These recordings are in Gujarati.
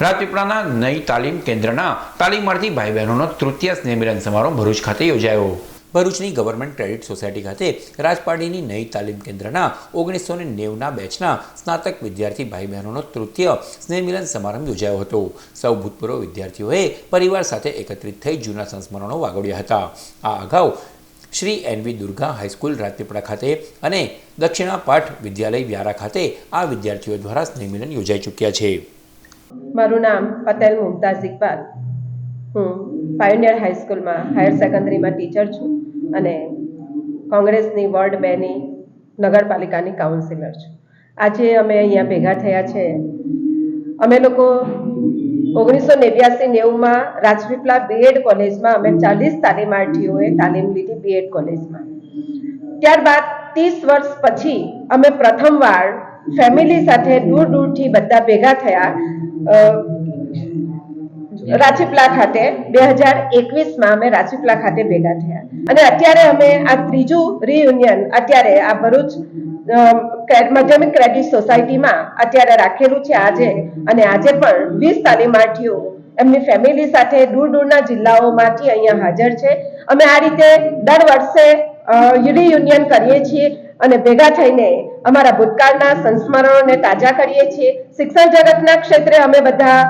રાજપીપળાના નઈ તાલીમ કેન્દ્રના તાલીમાર્થી ભાઈ બહેનોનો તૃતીય સ્નેહમિલન સમારોહ ભરૂચ ખાતે યોજાયો. ભરૂચની ગવર્મેન્ટ ક્રેડિટ સોસાયટી ખાતે રાજપાડીની નઈ તાલીમ કેન્દ્રના ઓગણીસો ને નેવના બેચના સ્નાતક વિદ્યાર્થી ભાઈ બહેનોનો તૃતીય સ્નેહમિલન સમારંભ યોજાયો હતો. સૌ ભૂતપૂર્વ વિદ્યાર્થીઓએ પરિવાર સાથે એકત્રિત થઈ જૂના સંસ્મરણો વાગોડ્યા હતા. આ અગાઉ Shri N V Durga high school Rajpipla ખાતે અને દક્ષિણા પાઠ વિદ્યાલય વ્યારા ખાતે આ વિદ્યાર્થીઓ દ્વારા સ્નેહમિલન યોજાઈ ચૂક્યા છે. મારું નામ પટેલ મુમતાઝ ઇકબાલ. હું પાયોનિયર હાઈસ્કૂલમાં હાયર સેકન્ડરીમાં ટીચર છું અને કોંગ્રેસની વોર્ડ બેની નગરપાલિકાની કાઉન્સિલર છું. આજે અમે અહીંયા ભેગા થયા છે. અમે લોકો ઓગણીસો નેવ્યાસી નેવુંમાં રાજપીપળા બીએડ કોલેજમાં અમે ચાલીસ તાલીમાર્થીઓએ તાલીમ લીધી બીએડ કોલેજમાં ત્યારબાદ ત્રીસ વર્ષ પછી અમે પ્રથમવાર ફેમિલી સાથે દૂર દૂરથી બધા ભેગા થયા અ, રાજપીપળા ખાતે બે હજાર એકવીસમાં અમે રાજીપલા ખાતે ભેગા થયા. અને અત્યારે અમે આ ત્રીજું રિયુનિયન અત્યારે આ ભરૂચ માધ્યમિક ક્રેડિટ સોસાયટીમાં અત્યારે રાખેલું છે આજે. અને આજે પણ વીસ તાલીમાર્થીઓ એમની ફેમિલી સાથે દૂર દૂરના જિલ્લાઓમાંથી અહીંયા હાજર છે. અમે આ રીતે દર વર્ષે રિયુનિયન કરીએ છીએ. અને ભેગા થઈને અમારા ભૂતકાળના સંસ્મરણોને તાજા કરીએ છીએ. શિક્ષણ જગતના ક્ષેત્રે અમે બધા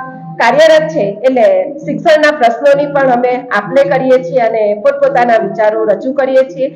કાર્યરત છે, એટલે શિક્ષણના પ્રશ્નોની પણ અમે આપલે કરીએ છીએ અને પોતપોતાના વિચારો રજૂ કરીએ છીએ.